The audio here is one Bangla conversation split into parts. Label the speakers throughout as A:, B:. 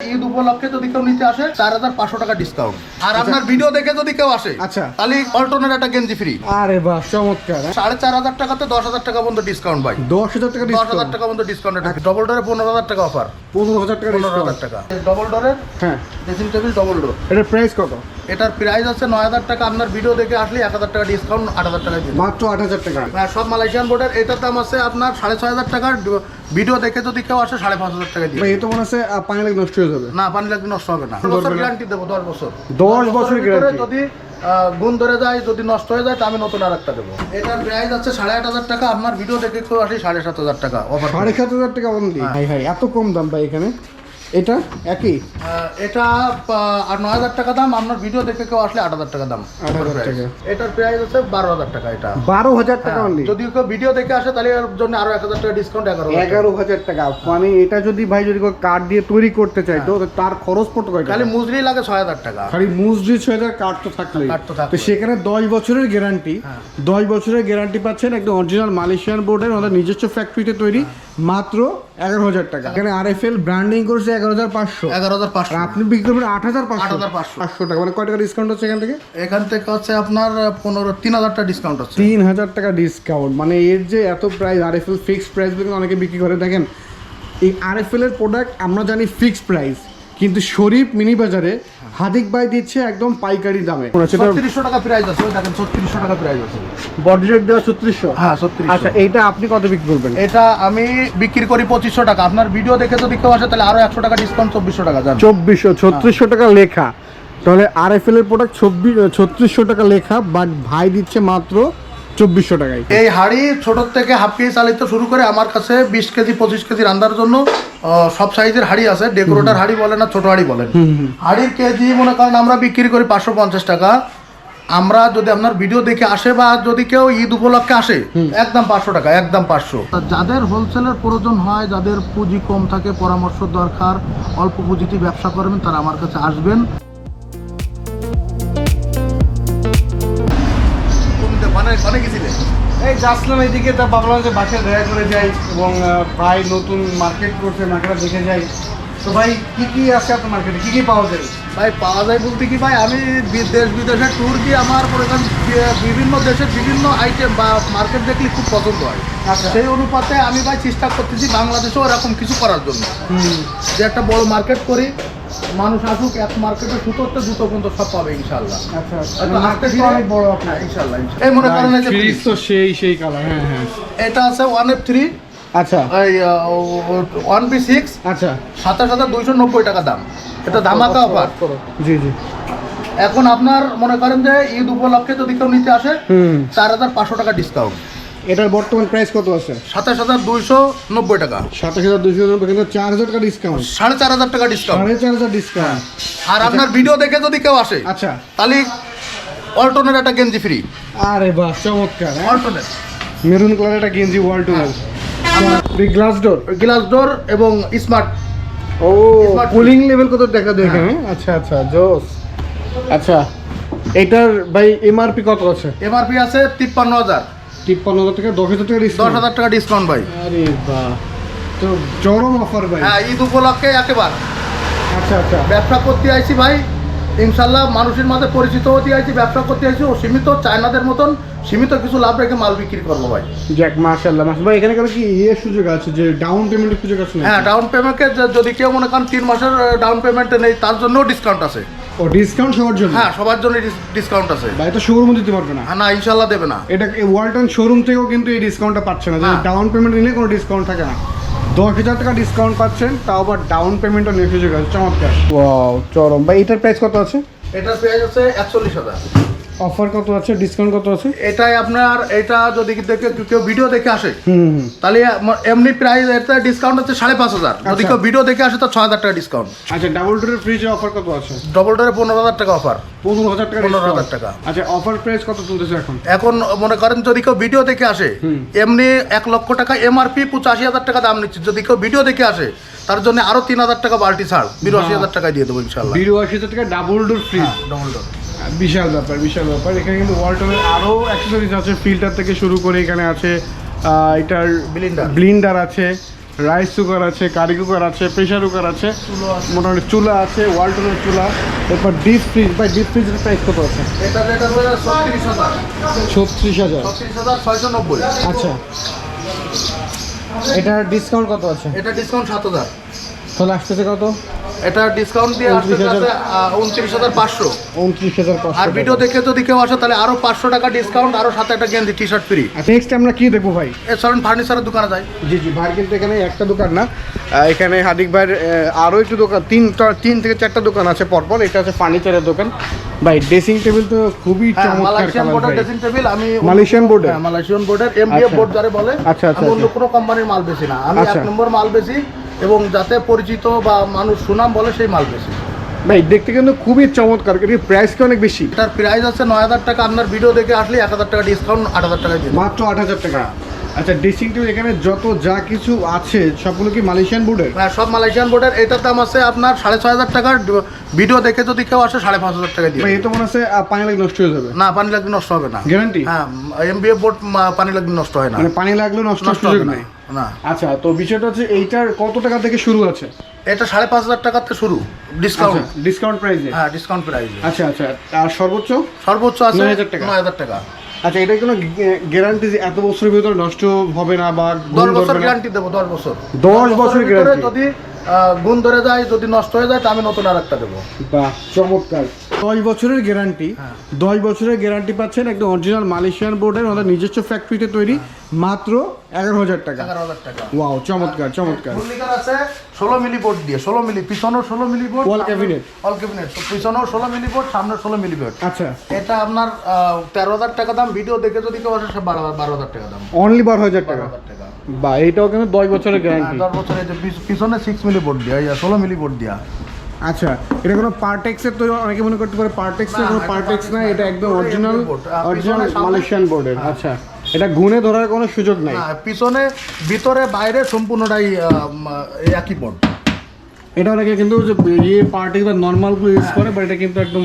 A: ঈদ উপলক্ষে যদি কেউ নিতে আসে চার হাজার পাঁচশো টাকা ডিসকাউন্ট আর আপনার ভিডিও দেখে যদি কেউ আসে
B: আচ্ছা।
A: তাহলে অল্টনের একটা গেঞ্জি ফ্রি
B: আরে বাহ চমৎকার হ্যাঁ?
A: সাড়ে চার হাজার টাকাতে দশ হাজার টাকা পর্যন্ত ডিসকাউন্ট ভাই।
B: দশ হাজার টাকা
A: দশ হাজার টাকা পর্যন্ত ডিসকাউন্ট ডবল ডোরে পনেরো হাজার টাকা অফার
B: পনেরো হাজার টাকা
A: পনেরো হাজার টাকা। ডবল ডোরে
B: হ্যাঁ।
A: ড্রেসিং টেবিল ডবল ডোর
B: এটার প্রাইস কত?
A: এটার প্রাইস আছে নয় হাজার টাকা। আপনার ভিডিও দেখে আসলে এক হাজার টাকা ডিসকাউন্ট আট হাজার টাকা দিন
B: মাত্র আট হাজার টাকা।
A: হ্যাঁ, সব মালয়েশিয়ান বোর্ডের এটার দাম আছে আপনার সাড়ে ছয় হাজার টাকার। ভিডিও দেখে যদি কেউ আসে সাড়ে পাঁচ হাজার টাকা দিয়ে
B: ভাই এ তো মনে হচ্ছে পানি লাগে নষ্ট হয়ে যাবে।
A: না পানি লাগবে নষ্ট হবে না। বছর গ্যারান্টি দেবো দশ বছর।
B: দশ বছর গ্যারান্টি
A: যদি গুণ ধরে যায় যদি নষ্ট হয়ে যায় তা আমি নতুন আর একটা দেবো। এটার প্রাইস আছে সাড়ে আট হাজার টাকা। আপনার ভিডিও দেখে কেউ আসে সাড়ে সাত হাজার টাকা।
B: সাড়ে সাত হাজার টাকা অনলি হাই হাই এত কম দাম ভাই এখানে। এটা? একই?
A: এটা আর নয় হাজার টাকা দাম আপনার ভিডিও দেখে কেউ আসলে আট হাজার টাকা দাম।
B: 8,000
A: price।
B: টাকা।
A: এটার প্রাইস আছে বারো হাজার টাকা এটা।
B: বারো হাজার টাকা
A: হ্যাঁ,
B: অনলি
A: যদি কেউ ভিডিও দেখে আসে তাহলে এর জন্য আরও এক হাজার টাকা ডিসকাউন্ট এগারো হাজার।
B: এগারো হাজার টাকা। মানে এটা যদি ভাই যদি কার্ড দিয়ে তৈরি করতে চাইতো তো তার খরচ পড়তো কয়
A: খালি মুজরি লাগে ছয় হাজার টাকা।
B: খালি মুসজি ছয় হাজার কার্ড তো থাকলে
A: Card তো।
B: তো সেখানে দশ বছরের গ্যারান্টি
A: হ্যাঁ।
B: দশ বছরের গ্যারান্টি পাচ্ছেন একদম অরিজিনাল মালয়েশিয়ান বোর্ডের ওদের নিজস্ব ফ্যাক্টরিতে তৈরি। মাত্র এগারো হাজার টাকা। এখানে আর এফ এল ব্র্যান্ডিং করছে এগারো হাজার পাঁচশো।
A: এগারো হাজার পাঁচশো।
B: আপনি বিক্রি করবেন আট হাজার পাঁচশো।
A: 8,500
B: পাঁচশো। টাকা। মানে কয় টাকা ডিসকাউন্ট হচ্ছে এখান থেকে?
A: এখান থেকে হচ্ছে আপনার পনেরো তিন হাজার টাকা ডিসকাউন্ট হচ্ছে।
B: তিন হাজার টাকা ডিসকাউন্ট মানে এর যে এত price R F L fixed price কিন্তু অনেকে বিক্রি করে। দেখেন এই আর এফ এল এর প্রোডাক্ট আমরা জানি ফিক্সড প্রাইস কিন্তু শরীফ মিনি বাজারে হাদিক ভাই দিচ্ছে একদম পাইকারি দামে।
A: ছত্রিশশো টাকা প্রাইস আছে ওই দেখেন ছত্রিশশো টাকা প্রাইস আছে।
B: বডি রেট দেওয়া ছত্রিশশো?
A: হ্যাঁ ছত্রিশ
B: আচ্ছা এইটা আপনি কত বিক্রি করবেন?
A: এটা আমি বিক্রি করি পঁচিশশো টাকা। আপনার ভিডিও দেখে যদি কেউ আসে তাহলে আরও একশো টাকা ডিসকাউন্ট চব্বিশশো টাকা যান
B: চব্বিশশো ছত্রিশশো টাকা লেখা। তাহলে আর এফ এল এর প্রোডাক্ট ছব্বিশ ছত্রিশশো টাকা লেখা বাট ভাই দিচ্ছে মাত্র চব্বিশশো টাকায়।
A: এই হাড়ি ছোট থেকে হাফ কেজি চালিত শুরু করে আমার কাছে বিশ কেজি পঁচিশ কেজি রান্নার জন্য সব সাইজের হাড়ি আছে। ডেকোরেটার হাড়ি বলেন না ছোট হাড়ি বলেন হাড়ির কেজি মনে করেন আমরা বিক্রি করি পাঁচশো পঞ্চাশ টাকা। আমরা যদি আপনার ভিডিও দেখে আসে বা যদি কেউ ঈদ উপলক্ষে আসে একদম পাঁচশো টাকা একদম পাঁচশো। যাদের হোলসেলের প্রয়োজন হয় যাদের পুঁজি কম থাকে পরামর্শ দরকার অল্প পুঁজিতে ব্যবসা করবেন তারা আমার কাছে আসবেন।
B: এই যাচ্ছিলাম এইদিকে তা ভাবলাম যে বাসায় দেখা করে যাই এবং ভাই নতুন মার্কেট করছে মার্কেটটা দেখে যাই। তো ভাই কি কি আছে আপনার মার্কেটে কি কি পাওয়া যায়?
A: ভাই পাওয়া যায় বলতে কি ভাই আমি দেশ বিদেশে ট্যুর দিয়ে আমার পরিমাণ বিভিন্ন দেশের বিভিন্ন আইটেম বা মার্কেট দেখলে খুব পছন্দ হয়।
B: আচ্ছা।
A: সেই অনুপাতে আমি ভাই চেষ্টা করতেছি বাংলাদেশেও এরকম কিছু করার জন্য। যে একটা বড় মার্কেট করি মানুষ আসুক এক মার্কেটে সুতোতে জুতো পর্যন্ত সব পাবে ইনশাল্লাহ
B: আচ্ছা বড় আপনার।
A: হ্যাঁ। এই মনে করেন
B: তো সেই সেই কালার হ্যাঁ হ্যাঁ।
A: এটা আছে ওয়ান এফ থ্রি
B: আচ্ছা।
A: ওয়ান বি সিক্স
B: আচ্ছা।
A: সাতাশ হাজার দুইশো নব্বই টাকা দাম। এটা ধামাকা অফার
B: জি জি।
A: এখন আপনার মনে করেন যে ঈদ উপলক্ষে যদি কেউ নিতে আসে
B: হুম।
A: চার হাজার পাঁচশো টাকা ডিসকাউন্ট
B: এটার বর্তমান প্রাইস কত আছে?
A: সাতাশ হাজার দুইশো নব্বই টাকা।
B: সাতাশ হাজার দুইশো নব্বই কিন্তু চার হাজার টাকা ডিসকাউন্ট
A: সাড়ে চার হাজার টাকা ডিসকাউন্ট
B: সাড়ে চার হাজার ডিসকাউন্ট
A: আর আপনার ভিডিও দেখে যদি কেউ আসে
B: আচ্ছা।
A: তাহলে অল্টনের একটা গেঞ্জি ফ্রি
B: আরে বাহ চমৎকার হ্যাঁ?
A: অল্টনের
B: মেরুন কালার একটা গেঞ্জি wall glass door
A: glass door এবং স্মার্ট
B: ও কুলিং লেভেল কত দেখা যায়? এখানে আচ্ছা আচ্ছা জোস। আচ্ছা এটার ভাই এমআরপি কত আছে?
A: এমআরপি আছে তিপ্পান্ন হাজার।
B: তিপ্পান্ন হাজার থেকে দশ হাজার টাকা
A: দশ হাজার টাকা ডিসকাউন্ট ভাই।
B: আরে বাহ তো চরম অফার ভাই।
A: হ্যাঁ ঈদ উপলক্ষে একেবারে।
B: আচ্ছা আচ্ছা।
A: ব্যবসা করতে আইছি ভাই ইনশাল্লাহ মানুষের মাঝে পরিচিত হতে আইছি ব্যবসা করতে আইছি ও সীমিত চায়নাদের মতন সীমিত কিছু লাভ রেখে মাল বিক্রি করব ভাই।
B: জ্যাক মাশাআল্লাহ মাস ভাই এখানে কি ইয়ে সুযোগ আছে যে ডাউন পেমেন্টের সুযোগ আছে?
A: হ্যাঁ ডাউন পেমেন্টে যদি কেউ মনে করেন তিন মাসের ডাউন পেমেন্টে নেই তার জন্যও ডিসকাউন্ট আছে।
B: ও ডিসকাউন্ট সবার জন্য?
A: হ্যাঁ সবার জন্য ডিসকাউন্ট আছে।
B: ভাই তো শোরুম দিতে পারবে না।
A: হ্যাঁ না ইনশাআল্লাহ দেবে না।
B: এটা ওয়ালটন শোরুম থেকেও কিন্তু এই ডিসকাউন্টটা পাচ্ছে না। যে
A: হ্যাঁ।
B: ডাউন পেমেন্ট নিলে কোনো ডিসকাউন্ট থাকে না। দশ হাজার টাকা ডিসকাউন্ট পাচ্ছেন তাও আবার ডাউন পেমেন্টও নিয়ে সুযোগ আছে চমৎকার। ও চরম। ভাই এটার প্রাইস কত আছে?
A: এটার প্রাইস আছে একচল্লিশ হাজার।
B: অফার কত আছে? ডিসকাউন্ট কত আছে?
A: এটাই আপনার এটা যদি দেখে কেউ ভিডিও দেখে আসে তাহলে এমনি প্রাইস এটা ডিসকাউন্ট হচ্ছে সাড়ে পাঁচ হাজার। যদি
B: আচ্ছা।
A: কেউ ভিডিও দেখে আসে তো ছয় হাজার টাকা ডিসকাউন্ট
B: আচ্ছা ডাবল ডোরের ফ্রিজের অফার কত আছে?
A: ডবল ডোরে পনেরো হাজার টাকা অফার
B: পনেরো হাজার টাকা
A: 15,000
B: discount।
A: টাকা।
B: আচ্ছা অফার প্রাইস কত চলতেছে এখন?
A: এখন মনে করেন যদি কেউ ভিডিও দেখে আসে এমনি এক লক্ষ টাকা এমআরপি পঁচাশি হাজার টাকা দাম নিচ্ছে। যদি কেউ ভিডিও দেখে আসে তার জন্য আরও তিন হাজার টাকা বাল্টি ছাড়। বিরাশি হাজার টাকা দিয়ে দেবো ইনশাল্লাহ
B: বিরো আশি হাজার টাকা double door fridge
A: double door
B: বিশাল ব্যাপার বিশাল ব্যাপার। এখানে কিন্তু ওয়ালটনের আরও অ্যাক্সেসরিজ আছে ফিল্টার থেকে শুরু করে এখানে আছে এটার
A: Blender।
B: ব্লিন্ডার আছে রাইস কুকার আছে কারি কুকার আছে প্রেশার কুকার আছে মোটামুটি চুলা আছে ওয়ালটনের চুলা এরপর ডিপ ফ্রিজ বা ডিপ ফ্রিজের প্রাইস কত আছে?
A: ছত্রিশ হাজার।
B: ছত্রিশ হাজার।
A: ছয়শো নব্বই।
B: আচ্ছা। এটার ডিসকাউন্ট কত আছে?
A: এটা ডিসকাউন্ট সাত হাজার।
B: তাহলে আসতেছে কত?
A: এটা ডিসকাউন্ট দিয়ে আসতে
B: 29,000
A: উনত্রিশ হাজার পাঁচশো।
B: উনত্রিশ হাজার
A: আর
B: পাঁচশো
A: ভিডিও দেখে যদি কেউ আসে তাহলে আরও পাঁচশো টাকা ডিসকাউন্ট আরও সাথে একটা গেঞ্জি টি শার্ট ফ্রি
B: নেক্সট আমরা কি দেখব ভাই?
A: এছাড়া ফার্নিচারের দোকানে যাই।
B: জি জি ভাই কিন্তু এখানে একটা দোকান না। এখানে হাদিক ভাইয়ের আহ, আরও একটু দোকান তিনটা তিন থেকে চারটা দোকান আছে পরপর। এটা আছে ফার্নিচারের দোকান। ভাই ড্রেসিং টেবিল তো খুবই
A: হ্যাঁ,
B: চমৎকার
A: ড্রেসিং টেবিল আমি
B: মালয়েশিয়ান বোর্ডের?
A: মালয়েশিয়ান বোর্ডের এমডিএফ
B: আচ্ছা।
A: বোর্ড যারে বলে।
B: আচ্ছা, আচ্ছা,
A: অন্য
B: আচ্ছা।
A: কোনো কোম্পানির মাল বেশি না। আমি
B: আচ্ছা।
A: এক নম্বর মাল বেশি এবং যাতে পরিচিত বা মানুষ সুনাম বলে সেই মাল বেশি।
B: ভাই দেখতে কিন্তু খুবই চমৎকার কিন্তু প্রাইস কি অনেক বেশি।
A: তার প্রাইস আছে নয় হাজার টাকা আপনার ভিডিও দেখে আসলে এক হাজার টাকা ডিসকাউন্ট আট হাজার টাকা দিয়ে
B: মাত্র আট হাজার টাকা। আচ্ছা ড্রেসিং টেবিল এখানে যত যা কিছু আছে সবগুলো কি মালয়েশিয়ান বোর্ডের
A: হ্যাঁ সব মালয়েশিয়ান বোর্ডের এটার দাম আছে আপনার সাড়ে ছয় হাজার টাকার। ভিডিও দেখে যদি কেউ আসে সাড়ে পাঁচ হাজার টাকা দিয়ে
B: ভাই
A: দেব।
B: এ তো মনে হচ্ছে পানি লাগে নষ্ট হয়ে যাবে।
A: না পানি লাগলে নষ্ট হবে না।
B: গ্যারান্টি
A: হ্যাঁ এমবিএফ বোর্ড পানি লাগলে নষ্ট হয় না।
B: মানে পানি লাগলে নষ্ট সুযোগ
A: না
B: নাই
A: না
B: আচ্ছা তো বিষয়টা হচ্ছে এইটার কত টাকা থেকে শুরু আছে?
A: এটা সাড়ে পাঁচ হাজার টাকাতে শুরু। ডিসকাউন্ট
B: ডিসকাউন্ট প্রাইসে
A: হ্যাঁ ডিসকাউন্ট প্রাইস
B: আচ্ছা আচ্ছা আর সর্বোচ্চ?
A: সর্বোচ্চ আছে
B: 9,000 টাকা।
A: নয় হাজার টাকা।
B: আচ্ছা এটা কোনো গ্যারান্টি যে এত বছরের ভিতরে নষ্ট হবে না বা
A: দশ
B: গুণ
A: বছর গ্যারান্টি দেবো দশ বছর।
B: দশ বছর
A: ভিতরে
B: গ্যারান্টি
A: যদি গুণ ধরে যায় যদি নষ্ট হয়ে যায় তা আমি নতুন আর একটা দেবো।
B: বাহ চমৎকার। দশ বছরের গ্যারান্টি
A: হ্যাঁ।
B: দশ বছরের গ্যারান্টি পাচ্ছেন একদম অরিজিনাল মালয়েশিয়ান বোর্ডের ওদের নিজস্ব ফ্যাক্টরিতে তৈরি। মাত্র এগারো হাজার টাকা।
A: এগারো হাজার টাকা।
B: ওয়াও চমৎকার চমৎকার।
A: আছে ষোলো মিলি বোর্ড দিয়ে ষোলো মিলি পিছনেও ষোলো milli board
B: all cabinet?
A: All cabinet পিছনেও ষোলো মিলি বোর্ড সামনে ষোলো মিলি বোর্ড
B: আচ্ছা।
A: এটা আপনার তেরো হাজার টাকা দাম। ভিডিও দেখে যদি কেউ আসে বারো বারো হাজার টাকা দাম।
B: অনলি বারো হাজার টাকা। বা এইটাও কিন্তু দশ বছরের গ্যারান্টি
A: দশ বছরে যে পিছনে সিক্স মিলি বোর্ড দেওয়া ষোলো মিলি বোর্ড দেওয়া
B: আচ্ছা এটা কোনো পার্টেক্সের তো অনেকে মনে করতে পারে পার্টেক্সের কোনো পার্টেক্স না এটা একদম অরিজিনাল অরিজিনাল মালয়েশিয়ান বোর্ডের আচ্ছা। এটা গুণে ধরার কোনো সুযোগ নাই।
A: পিছনে ভিতরে বাইরে সম্পূর্ণটাই একই বোর্ড
B: এটা অনেকে কিন্তু যে ইয়ে পার্টি বা নর্মালগুলো ইউজ করে বাট এটা কিন্তু একদম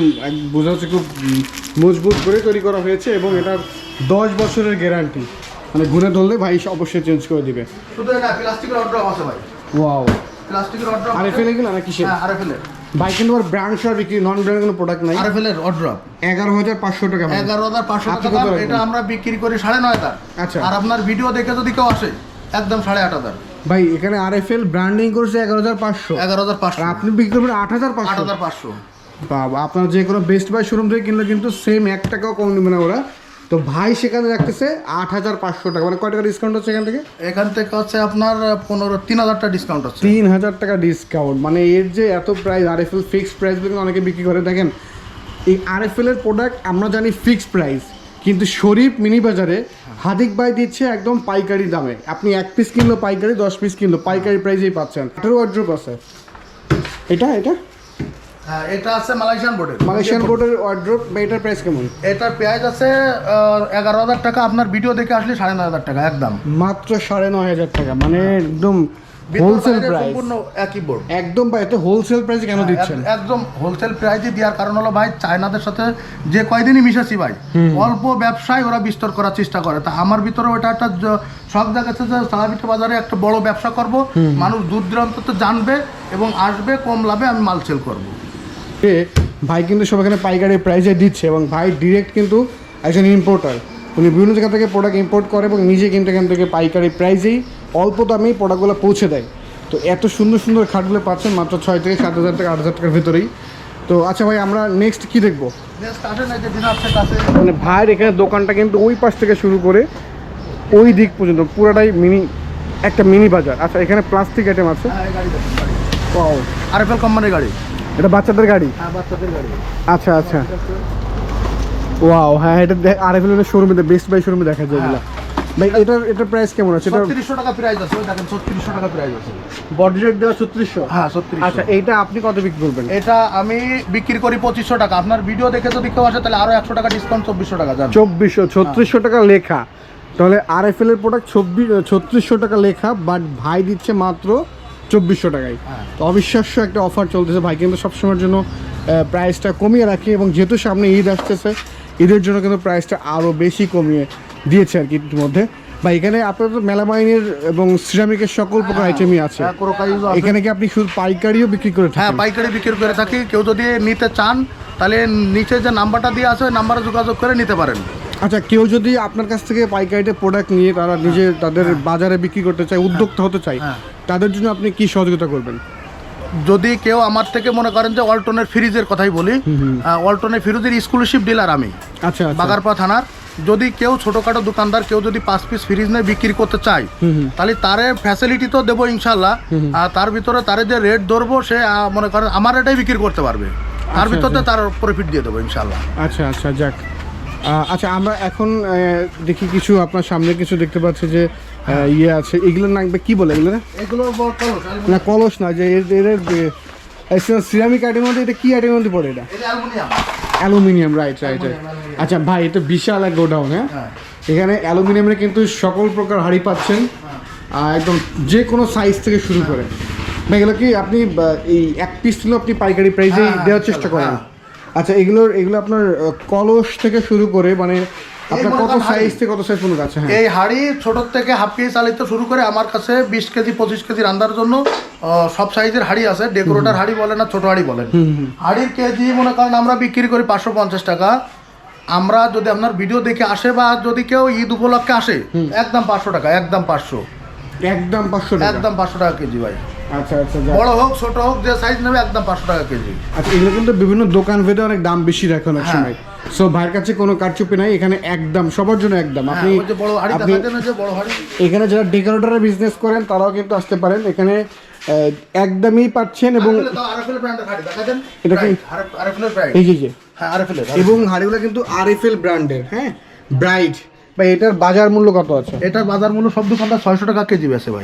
B: বোঝা যাচ্ছে খুব মজবুত করে তৈরি করা হয়েছে এবং এটার দশ বছরের গ্যারান্টি মানে গুণে ধরলে ভাই অবশ্যই চেঞ্জ করে দিবে।
A: শুধু এটা প্লাস্টিকের অর্ডার আছে ভাই।
B: ওয়াও
A: প্লাস্টিকের অর্ডার
B: আর এফএল এগুলো না কিসের?
A: হ্যাঁ আরএফএল
B: ভাই কিন্তু আবার ব্র্যান্ড ছাড়া বিক্রি নন ব্র্যান্ড কোনো প্রোডাক্ট নাই।
A: আরএফএল এর অর্ডার
B: এগারো হাজার পাঁচশো টাকা মানে।
A: এগারো হাজার পাঁচশো টাকা? এটা আমরা বিক্রি করি সাড়ে নয় হাজার।
B: আচ্ছা।
A: আর আপনার ভিডিও দেখে যদি কেউ আসে একদম সাড়ে আট হাজার।
B: ভাই এখানে আর এফ এল ব্র্যান্ডিং করছে এগারো হাজার পাঁচশো।
A: এগারো হাজার পাঁচশো।
B: আপনি বিক্রি করবেন আট হাজার
A: আট
B: পাঁচশো
A: হাজার পাঁচশো।
B: বাবা আপনার যে কোনো বেস্ট বাই শোরুম থেকে কিনলে কিন্তু সেম এক টাকাও কম নেবে না ওরা। তো ভাই সেখানে রাখতেছে আট হাজার পাঁচশো টাকা। মানে কয় টাকা ডিসকাউন্ট হচ্ছে এখান থেকে?
A: এখান থেকে হচ্ছে আপনার পনেরো তিন হাজার টাকা ডিসকাউন্ট আছে
B: তিন হাজার টাকা ডিসকাউন্ট মানে এর যে এত price R F L fixed price কিন্তু অনেকে বিক্রি করে। দেখেন এই আর এফ এল এর প্রোডাক্ট আমরা জানি ফিক্সড প্রাইস কিন্তু শরীফ মিনি বাজারে হাদিক বাই দিচ্ছে একদম পাইকারি দামে। আপনি এক পিস কিনলো পাইকারি দশ পিস কিনলো পাইকারি প্রাইসেই পাচ্ছেন। এটারও ওয়ার্ড্রোপ আছে। এটা এটা?
A: হ্যাঁ এটা আছে মালয়েশিয়ান বোর্ডের
B: মালয়েশিয়ান বোর্ডের ওয়ার্ড্রোপ এটার প্রাইস কেমন?
A: এটার পেঁয়াজ আছে এগারো হাজার টাকা। আপনার ভিডিও দেখে আসলে সাড়ে নয় হাজার টাকা একদম।
B: মাত্র সাড়ে নয় হাজার টাকা মানে একদম হোলসেল প্রাইস
A: সম্পূর্ণ একই বোর্ড
B: একদম ভাই এত হোলসেল প্রাইসে কেন দিচ্ছেন?
A: একদম হোলসেল প্রাইজে দেওয়ার কারণ হলো ভাই চায়নাদের সাথে যে কয়দিনই মিশেছি ভাই অল্প ব্যবসায় ওরা বিস্তর করার চেষ্টা করে। তা আমার ভিতরে ওটা একটা শখ দেখাচ্ছে যে সালাবিটা বাজারে একটা বড় ব্যবসা করব মানুষ দূর দূরান্ত জানবে এবং আসবে কম লাভে আমি মাল সেল করব।
B: ভাই কিন্তু সব এখানে পাইকারি প্রাইসে দিচ্ছে এবং ভাই ডিরেক্ট কিন্তু একজন ইম্পোর্টার উনি বিভিন্ন জায়গা থেকে প্রোডাক্ট ইম্পোর্ট করে এবং নিজে কিন্তু এখান থেকে পাইকারি প্রাইসেই অল্প দামেই প্রোডাক্টগুলো পৌঁছে দেয়। তো এত সুন্দর সুন্দর খাটগুলো পাচ্ছেন মাত্র ছয় থেকে সাত হাজার টাকা আট হাজার টাকার ভেতরেই। তো আচ্ছা ভাই আমরা নেক্সট কি দেখব? মানে ভাইয়ের এখানে দোকানটা কিন্তু ওই পাশ থেকে শুরু করে ওই দিক পর্যন্ত পুরাটাই মিনি একটা মিনি বাজার। আচ্ছা এখানে প্লাস্টিক আইটেম আছে।
A: হ্যাঁ আরএফএল কোম্পানির গাড়ি।
B: এটা বাচ্চাদের গাড়ি?
A: হ্যাঁ বাচ্চাদের গাড়ি।
B: আচ্ছা আচ্ছা। ওয়াও হ্যাঁ এটা আর এফ এল শোরুমে বেস্ট বাই শোরুমে দেখা যায় এগুলো ভাই এটার এটার প্রাইস কেমন আছে? এটা
A: ছত্রিশশো টাকা প্রাইস আছে দেখেন ছত্রিশশো টাকা প্রাইস আছে।
B: বডি রেট দেওয়া ছত্রিশশো?
A: হ্যাঁ ছত্রিশ
B: আচ্ছা এইটা আপনি কত বিক্রি করবেন?
A: এটা আমি বিক্রি করি টাকা। আপনার ভিডিও দেখে যদি কেউ আসে তাহলে আরও একশো টাকা ডিসকাউন্ট চব্বিশশো টাকা
B: লেখা। তাহলে আর এফ এল এর প্রোডাক্ট চব্বিশ ছত্রিশশো টাকা লেখা বাট ভাই দিচ্ছে মাত্র চব্বিশশো টাকায়।
A: হ্যাঁ।
B: তো অবিশ্বাস্য একটা অফার চলতেছে ভাই। কিন্তু সবসময়ের জন্য প্রাইসটা কমিয়ে রাখি এবং যেহেতু সামনে ঈদ আসতেছে ঈদের জন্য কিন্তু প্রাইসটা আরও বেশি কমিয়ে দিয়েছে আর কি ইতিমধ্যে। বা এখানে আপনার তো মেলামাইনের এবং সিরামিকের সকল প্রকার আইটেমই আছে।
A: হ্যাঁ, ক্রোকাইজও আছে।
B: এখানে কি আপনি শুধু পাইকারিও বিক্রি করে
A: হ্যাঁ পাইকারি বিক্রি করে থাকি। কেউ যদি নিতে চান তাহলে নিচে যে নাম্বারটা দিয়ে আছে ওই নাম্বারে যোগাযোগ করে নিতে পারেন।
B: আচ্ছা কেউ যদি আপনার কাছ থেকে পাইকারিতে প্রোডাক্ট নিয়ে তারা নিজে তাদের বাজারে বিক্রি করতে চায় উদ্যোক্তা হতে চায়
A: হ্যাঁ।
B: তাদের জন্য আপনি কি সহযোগিতা করবেন?
A: যদি কেউ আমার থেকে মনে করেন যে ওয়ালটনের ফ্রিজের কথাই বলি আহ, ওয়ালটনের ফ্রিজের এক্সক্লুসিভ ডিলার আমি
B: আচ্ছা আচ্ছা।
A: বাগারপা থানার। যদি কেউ ছোটোখাটো দোকানদার কেউ যদি পাঁচ পিস ফ্রিজ নিয়ে বিক্রি করতে চায় তাহলে তারে ফ্যাসিলিটি তো দেবো ইনশাল্লাহ আর তার ভিতরে তারে যে রেট ধরবো সে মনে করেন আমার এটাই বিক্রি করতে পারবে। তার
B: আচ্ছা,
A: ভিতরে
B: আচ্ছা।
A: তার প্রফিট দিয়ে দেবো ইনশাল্লাহ
B: আচ্ছা আচ্ছা যাক। আচ্ছা আমরা এখন দেখি কিছু আপনার সামনে কিছু দেখতে পাচ্ছি যে ইয়ে আছে এগুলো না কি বলে এগুলো?
A: এগুলো
B: না কলস না যে এর এর সিরামিক আইটেমের মধ্যে এটা কি আইটেমের মধ্যে পড়ে এটা?
A: অ্যালুমিনিয়াম।
B: রাইট রাইট রাইট আচ্ছা ভাই এটা বিশাল এক গোডাউন হ্যাঁ?
A: হ্যাঁ।
B: এখানে অ্যালুমিনিয়ামের কিন্তু সকল প্রকার হাড়ি পাচ্ছেন আর একদম যে কোনো সাইজ থেকে শুরু করে। ভাই এগুলো কি আপনি এই এক পিস ছিল আপনি পাইকারি প্রাইসেই
A: হ্যাঁ,
B: দেওয়ার চেষ্টা করেন?
A: হ্যাঁ।
B: আচ্ছা এগুলোর এগুলো আপনার কলস থেকে শুরু করে মানে আপনার কত সাইজ থেকে কত সাইজ পর্যন্ত আছে? হ্যাঁ।
A: এই হাড়ি ছোট থেকে হাফ কেজি চালিত শুরু করে আমার কাছে বিশ কেজি পঁচিশ কেজি রান্নার জন্য সব সাইজের হাড়ি আছে। ডেকোরেটার হাড়ি বলেন না ছোট হাড়ি বলেন। হাড়ির কেজি মনে করেন আমরা বিক্রি করি পাঁচশো পঞ্চাশ টাকা। আমরা যদি আপনার ভিডিও দেখে আসে বা যদি কেউ ঈদ উপলক্ষে আসে একদম পাঁচশো টাকা একদম পাঁচশো।
B: একদম পাঁচশো
A: একদম পাঁচশো টাকা কেজি ভাই।
B: আচ্ছা আচ্ছা
A: বড় হোক ছোট হোক যে সাইজ নেবে একদম পাঁচশো টাকা কেজি।
B: আচ্ছা এগুলো কিন্তু বিভিন্ন দোকান ভেদে অনেক দাম বেশি রাখে অনেক
A: হ্যাঁ।
B: সময়। সো ভাইয়ের কাছে কোনো কারচুপি নাই এখানে একদম সবার জন্য একদম।
A: হ্যাঁ
B: আপনি আপনি এখানে যারা ডেকোরেটরের বিজনেস করেন তারাও কিন্তু আসতে পারেন। এখানে একদমই পাচ্ছেন এবং এটা কি? এই যে
A: হ্যাঁ আরএফএল
B: এবং হাড়িগুলো কিন্তু আরএফএল ব্র্যান্ডের হ্যাঁ? ব্রাইট বা এটার বাজার মূল্য কত আছে?
A: এটার বাজার মূল্য সব দোকানদার ছয়শো টাকা কেজি বেছে ভাই।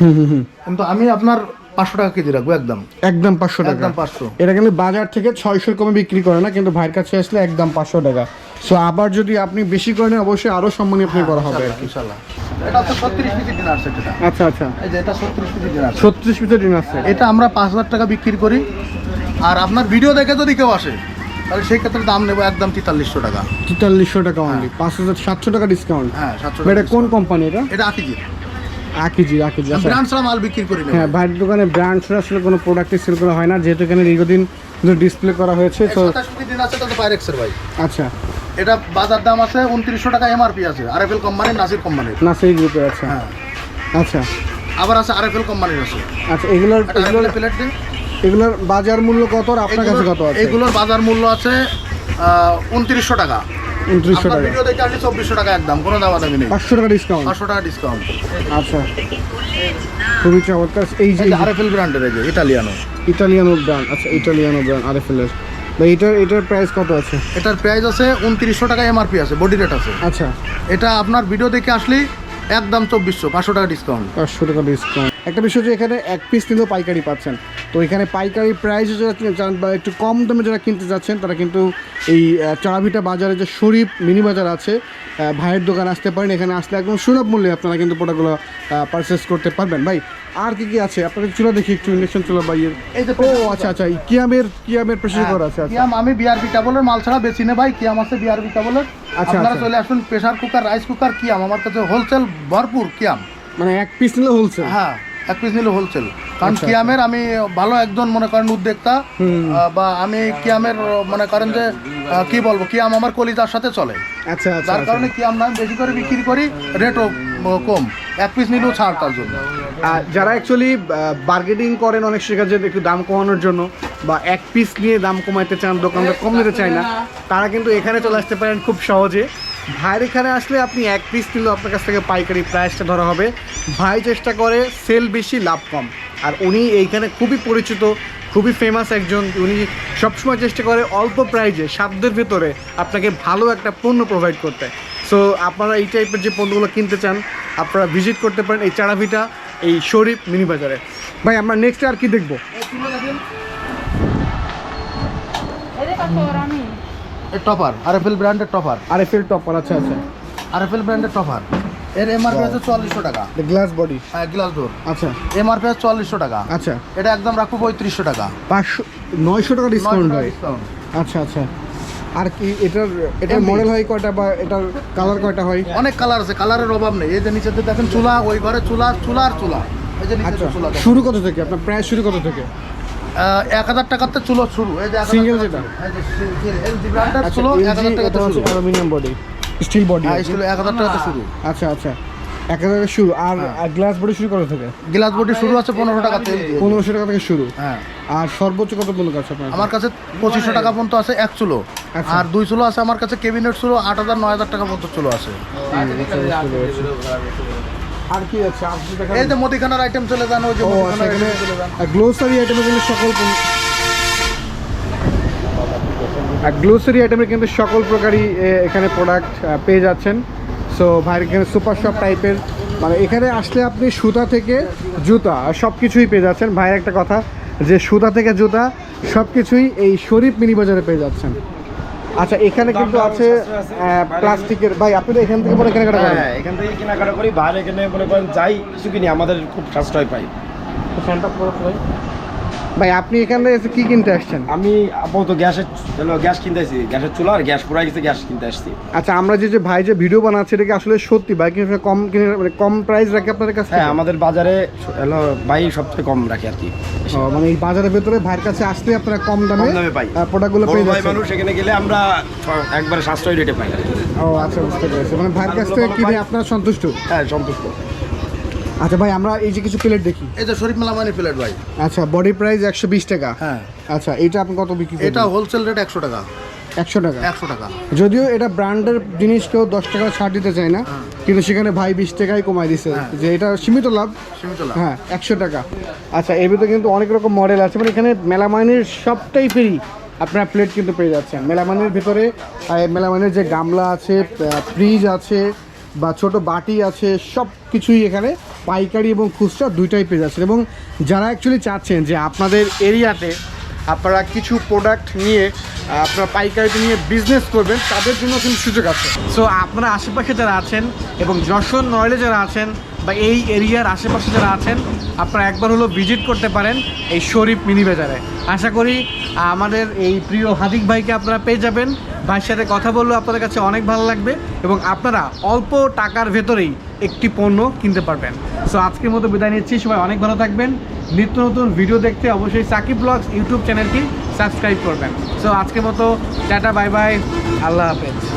A: কিন্তু আমি আপনার পাঁচশো টাকা কেজি রাখব একদম।
B: একদম পাঁচশো টাকা।
A: একদম পাঁচশো।
B: এটা কিন্তু বাজার থেকে ছয়শোর কমে বিক্রি করে না কিন্তু ভাইয়ের কাছে আসলে একদম পাঁচশো টাকা। সো আবার যদি আপনি বেশি করেন অবশ্যই আরও সম্মানী আপনি করা হবে
A: ইনশাল্লাহ এটা ডিনার সেট এটা।
B: আচ্ছা আচ্ছা।
A: এই যে এটা ছত্রিশ পিসি ডিনার
B: ছত্রিশ পিসের ডিনার সেট।
A: এটা আমরা পাঁচ হাজার টাকা বিক্রি করি। আর আপনার ভিডিও দেখে যদি কেউ আসে তাহলে সেই ক্ষেত্রে দাম নেব একদম তেতাল্লিশশো টাকা।
B: তেতাল্লিশশো টাকা অনলি পাঁচ হাজার সাতশো টাকা ডিসকাউন্ট
A: হ্যাঁ সাতশো
B: এটা কোন কোম্পানি এটা?
A: এটা আকিজি
B: আকিজি আকিজি আচ্ছা।
A: ব্র্যান্ড ছাড়া মাল বিক্রি করি না
B: হ্যাঁ ভাইয়ের দোকানে ব্র্যান্ড ছাড়া আসলে কোনো প্রোডাক্টই সেল করা হয় না যেহেতু এখানে দীর্ঘদিন ডিসপ্লে করা হয়েছে তো
A: ডিনার সেট তো পাইরেক্সের ভাই।
B: আচ্ছা।
A: এটা বাজার দাম আছে উনত্রিশশো টাকা এমআরপি আছে আরএফএল কোম্পানির নাসির কোম্পানির
B: না সেই গ্রুপে আছে
A: হ্যাঁ।
B: আচ্ছা।
A: আবার আছে আরএফএল কোম্পানির আছে।
B: আচ্ছা এগুলোর এগুলোর
A: প্লেট দিন।
B: এগুলোর বাজার মূল্য কত আর আপনার কাছে কত আছে?
A: এগুলোর বাজার মূল্য আছে উনত্রিশশো টাকা।
B: উনত্রিশশো টাকা।
A: ভিডিও দেখে আসলে চব্বিশশো টাকা একদম কোনো দাবা দামি নেই।
B: পাঁচশো টাকা ডিসকাউন্ট
A: পাঁচশো টাকা ডিসকাউন্ট
B: আচ্ছা। খুবই চমৎকার। এই যে
A: আরএফএল ব্র্যান্ডের এই যে ইটালিয়ানো
B: ইটালিয়ানো ব্র্যান্ড আচ্ছা Italiano brand R F L এর। এটার এটার প্রাইস কত আছে?
A: এটার প্রাইস আছে উনত্রিশশো টাকা এমআরপি আছে বডি রেট আছে।
B: আচ্ছা।
A: এটা আপনার ভিডিও দেখে আসলেই একদম চব্বিশশো পাঁচশো টাকা ডিসকাউন্ট
B: পাঁচশো টাকা ডিসকাউন্ট একটা বিষয় যে এখানে এক পিস নিলেও পাইকারি পাচ্ছেন। তো এখানে পাইকারি প্রাইসে যারা বা একটু কম দামে যারা কিনতে যাচ্ছেন তারা কিন্তু এই চারাভিটা বাজারে যে শরীফ মিনি বাজার আছে ভাইয়ের দোকান আসতে পারেন। এখানে আসলে একদম সুলভ মূল্যে আপনারা কিন্তু প্রোডাক্টগুলো পারচেস করতে পারবেন। ভাই আর কি কি আছে? আপনাদের চুলা দেখি একটু ইন্ডাকশন চুলা বা ইয়ের
A: এই যে
B: ও আচ্ছা আচ্ছা কিয়ামের কিয়ামের প্রেসার কুকার আছে আচ্ছা।
A: কিয়াম আমি বিআরবি কেবলের মাল ছাড়া বেশি না ভাই। কিয়াম আছে বিআরবি কেবলের
B: আচ্ছা,
A: আপনারা
B: আচ্ছা।
A: চলে আসুন প্রেসার কুকার রাইস কুকার কিয়াম। আমার কাছে হোলসেল ভরপুর কিয়াম।
B: মানে এক পিস নিলে হোলসেল
A: হ্যাঁ। এক পিস নিলে হোলসেল কারণ
B: আচ্ছা,
A: কিয়ামের আমি ভালো একজন মনে করেন উদ্যোক্তা বা আমি কিয়ামের মনে করেন যে কি বলব কিয়াম আমার কলিজার সাথে চলে।
B: আচ্ছা আচ্ছা
A: যার
B: আচ্ছা।
A: কারণে কিয়াম নাম বেশি করে বিক্রি করি রেটও কম। এক পিস নিলেও ছাড় তার জন্য।
B: যারা অ্যাকচুয়ালি বার্গেনিং করেন অনেক জন্য একটু দাম কমানোর জন্য বা এক পিস নিয়ে দাম কমাইতে চান দোকানদার কম নিতে চায় না তারা কিন্তু এখানে চলে আসতে পারেন খুব সহজে। ভাইয়ের এখানে আসলে আপনি এক পিস নিলেও আপনার কাছ থেকে পাইকারি প্রাইসটা ধরা হবে। ভাই চেষ্টা করে সেল বেশি, লাভ কম। আর উনি এইখানে খুবই পরিচিত, খুবই ফেমাস একজন। উনি সবসময় চেষ্টা করে অল্প প্রাইজে সাধ্যের ভেতরে আপনাকে ভালো একটা পণ্য প্রোভাইড করতে। সো আপনারা এই টাইপের যে পণ্যগুলো কিনতে চান, আপনারা ভিজিট করতে পারেন এই চারাভিটা, এই শরীফ মিনি বাজারে ভাই, আমরা নেক্সট আর কি দেখব?
A: টপার আরএফএল ব্র্যান্ডের topper
B: R F L topper আচ্ছা আচ্ছা।
A: আরএফএল ব্র্যান্ডের টপার এর এমআরপি আছে চুয়াল্লিশশো টাকা।
B: গ্লাস বডি
A: হ্যাঁ গ্লাস ডোর
B: আচ্ছা
A: এমআরপি আছে চুয়াল্লিশশো টাকা।
B: আচ্ছা।
A: এটা একদম রাখব পঁয়ত্রিশশো টাকা।
B: পাঁচশো নয়শো টাকা ডিসকাউন্ট হয়। আচ্ছা আচ্ছা। আর কি এটার এটার মডেল হয় কয়টা বা এটার কালার কয়টা হয়?
A: অনেক কালার আছে কালারের অভাব নেই। এই যে নিচেতে দেখেন চুলা ওই ঘরে চুলা চুলা আর চুলা। এই যে নিচে
B: আচ্ছা।
A: চুলা
B: শুরু কত থেকে? আপনার প্রায় শুরু কত থেকে?
A: এক হাজার টাকাতে চুলো শুরু। টাকা
B: যেটা? আচ্ছা
A: চুলো এক হাজার টাকাতে শুরু
B: অ্যালুমিনিয়াম বডি স্টিল বডি
A: হ্যাঁ এক হাজার টাকাতে শুরু।
B: আচ্ছা আচ্ছা এক হাজার শুরু। আর গ্লাস বডি শুরু কত থেকে?
A: গ্লাস বডি শুরু আছে পনেরো টাকা দিয়ে।
B: পনেরোশো টাকা থেকে শুরু।
A: হ্যাঁ।
B: আর সর্বোচ্চ কত পর্যন্ত আছে আপনার?
A: আমার কাছে পঁচিশশো টাকা পর্যন্ত আছে এক চুলো।
B: আচ্ছা।
A: আর দুই চুলো আছে আমার কাছে কেবিনেট চুলো আট হাজার নয় হাজার টাকা পর্যন্ত চুলো আছে।
B: আর কি আছে? আপনি দেখান।
A: এই যে মুদিখানার আইটেম চলে যান ওই যে মুদিখানার চলে যান।
B: গ্লোসারি আইটেমের কিন্তু সকল আর গ্লোসারি আইটেমের কিন্তু সকল প্রকারই এখানে প্রোডাক্ট পেয়ে যাচ্ছেন। সো ভাইয়ের এখানে সুপার শপ টাইপের মানে এখানে আসলে আপনি সুতা থেকে জুতা সব কিছুই পেয়ে যাচ্ছেন। ভাইয়ের একটা কথা যে সুতা থেকে জুতা সব কিছুই এই শরীফ মিনি বাজারে পেয়ে যাচ্ছেন। আচ্ছা এখানে কিন্তু আছে প্লাস্টিকের ভাই আপনি তো এখান থেকে মনে কেনাকাটা করেন?
C: হ্যাঁ এখান থেকে কেনাকাটা করি বাইরে এখানে মনে করেন যাই কিছু কিনি আমাদের খুব সাশ্রয় পাই।
B: ভাই আপনি এখানে এসে কি কিনতে আসছেন?
C: আমি আপাতত গ্যাসের গ্যাস কিনতে আসছি গ্যাসের চুলা আর গ্যাস পুরাই গেছে গ্যাস কিনতে আসছি।
B: আচ্ছা আমরা যে যে ভাই যে ভিডিও বানাচ্ছি এটা কি আসলে সত্যি? ভাই কি কম কিনে মানে কম প্রাইস রাখে আপনাদের কাছে
C: হ্যাঁ আমাদের বাজারে হলো বাই সবচেয়ে কম রাখে আর কি।
B: মানে এই বাজারের ভেতরে ভাইয়ের কাছে আসলে আপনারা কম দামে
C: কম দামে পাই।
B: প্রোডাক্টগুলো পেয়ে
C: ভাই
B: যাচ্ছেন।
C: মানুষ এখানে গেলে আমরা একবারে সাশ্রয় রেটে পাই।
B: ও আচ্ছা বুঝতে পেরেছি। মানে ভাইয়ের কাছ থেকে কিনে আপনারা সন্তুষ্ট?
C: হ্যাঁ সন্তুষ্ট।
B: আচ্ছা ভাই আমরা এই যে কিছু প্লেট দেখি।
A: এই যে শরীফ মেলামানি প্লেট ভাই।
B: আচ্ছা বডি প্রাইস একশো বিশ টাকা।
A: হ্যাঁ।
B: আচ্ছা এটা আপনি কত বিক্রি
A: এটা হোলসেল রেট একশো টাকা।
B: একশো টাকা।
A: একশো টাকা।
B: যদিও এটা ব্র্যান্ডের জিনিস কেউ দশ টাকা ছাড় দিতে চায় না কিন্তু সেখানে ভাই বিশ টাকাই কমাই দিছে।
A: হ্যাঁ।
B: যে এটা সীমিত লাভ।
A: সীমিত লাভ।
B: হ্যাঁ একশো টাকা। আচ্ছা এর ভিতরে কিন্তু অনেক রকম মডেল আছে। মানে এখানে মেলামাইনের সবটাই ফ্রি আপনারা প্লেট কিন্তু পেয়ে যাচ্ছেন। মেলামাইনের ভিতরে আহ, মেলামাইনের যে গামলা আছে ফ্রিজ আছে বা ছোট বাটি আছে সব কিছুই এখানে পাইকারি এবং খুচরা দুইটাই পেয়ে যাচ্ছেন। এবং যারা অ্যাকচুয়ালি চাচ্ছেন যে আপনাদের এরিয়াতে আপনারা কিছু প্রোডাক্ট নিয়ে, আপনারা পাইকারিতে নিয়ে বিজনেস করবেন, তাদের জন্য কিন্তু সুযোগ আছে। সো আপনারা আশেপাশে যারা আছেন এবং যশোর নয়লে যারা আছেন বা এই এরিয়ার আশেপাশে যারা আছেন, আপনারা একবার হলো ভিজিট করতে পারেন এই শরীফ মিনি বাজারে। আশা করি, আমাদের এই প্রিয় হাদিক ভাইকে আপনারা পেয়ে যাবেন। ভাইয়ের সাথে কথা বললেও আপনাদের কাছে অনেক ভালো লাগবে এবং আপনারা অল্প টাকার ভেতরেই একটি পণ্য কিনতে পারবেন। সো আজকের মতো বিদায় নিচ্ছি। সবাই অনেক ভালো থাকবেন। নিত্য নতুন ভিডিও দেখতে অবশ্যই সাকিব ব্লগস ইউটিউব চ্যানেলটি সাবস্ক্রাইব করবেন। সো আজকের মতো, টাটা বাই বাই আল্লাহ হাফেজ।